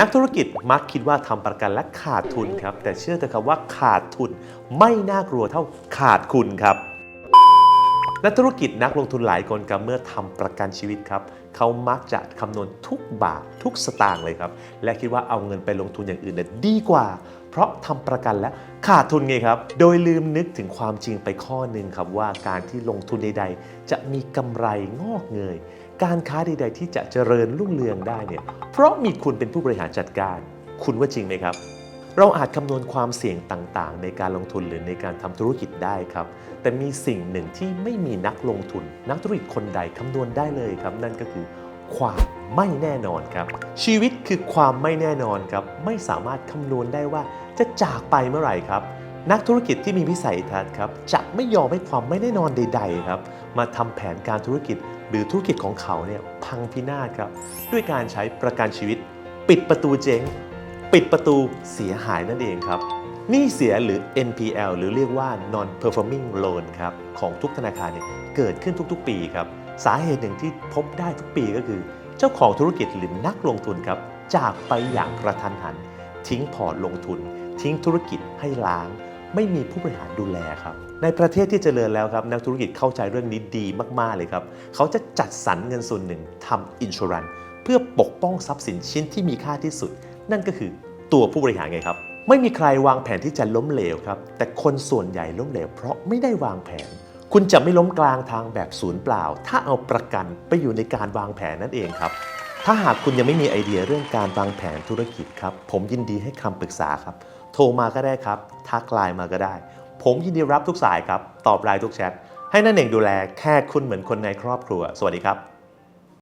นักธุรกิจมักคิดว่าทำประกันและขาดทุนครับ แต่เชื่อเถอะครับว่าขาดทุนไม่น่ากลัวเท่าขาดคุณครับ นักธุรกิจนักลงทุนหลายคนครับเมื่อทำประกันชีวิตครับเขามักจะคำนวณทุกบาททุกสตางค์เลยครับ และคิดว่าเอาเงินไปลงทุนอย่างอื่นน่ะดีกว่า เพราะทำประกันและขาดทุนไงครับ โดยลืมนึกถึงความจริงไปข้อหนึ่งครับว่าการที่ลงทุนใด ๆ จะมีกำไรงอกเงย การค้าใด ๆ ที่จะเจริญรุ่งเรืองได้เนี่ยเพราะมีคุณเป็นผู้บริหารจัดการ คุณว่าจริงไหมครับ เราอาจคำนวณความเสี่ยงต่างๆ ในการลงทุนหรือในการทำธุรกิจได้ครับ แต่มีสิ่งหนึ่งที่ไม่มีนักลงทุน นักธุรกิจคนใดคำนวณได้เลยครับ นั่นก็คือความไม่แน่นอนครับ ชีวิตคือความไม่แน่นอนครับ ไม่สามารถคำนวณได้ว่าจะจากไปเมื่อไหร่ครับ นักธุรกิจที่มีวิสัยทัศน์ครับจะไม่ยอมให้ความไม่แน่นอนใด ๆ ครับ มาทำแผนการธุรกิจ หรือธุรกิจของเขาเนี่ยพังพินาศครับด้วยการใช้ประกันชีวิต ปิดประตูเจ๊ง ปิดประตูเสียหายนั่นเองครับหนี้เสียหรือ NPL หรือเรียกว่า non performing loan ครับของทุกธนาคารเนี่ยเกิดขึ้นทุกๆ ปีครับ สาเหตุหนึ่งที่พบได้ทุกปีก็คือ เจ้าของธุรกิจหรือนักลงทุนครับ จากไปอย่างกระทันหัน ทิ้งพอร์ตลงทุน ทิ้งธุรกิจให้ล้าง ไม่มีผู้บริหารดูแลครับ ในประเทศที่เจริญแล้วครับ นักธุรกิจเข้าใจเรื่องนี้ดีมากๆเลยครับ เขาจะจัดสรรเงินส่วนหนึ่งทำอินช r รันเพื่อปกป้องทรัพย์สินชิ้นที่มีค่าที่สุด นั่นก็คือตัวผู้บริหารไงครับ ไม่มีใครวางแผนที่จะล้มเหลวครับ แต่คนส่วนใหญ่ล้มเหลว เพราะไม่ได้วางแผน คุณจะไม่ล้มกลางทางแบบศูนย์เปล่า ถ้าเอาประกันไปอยู่ในการวางแผนนั่นเองครับ ถ้าหากคุณยังไม่มีไอเดียเรื่องการวางแผนธุรกิจครับ ผมยินดีให้คำปรึกษาครับ โทรมาก็ได้ครับทักไลน์มาก็ได้ ผมยินดีรับทุกสายครับ ตอบไลน์ทุกแชท ให้นั่นเองดูแลแค่คุณเหมือนคนในครอบครัว สวัสดีครับ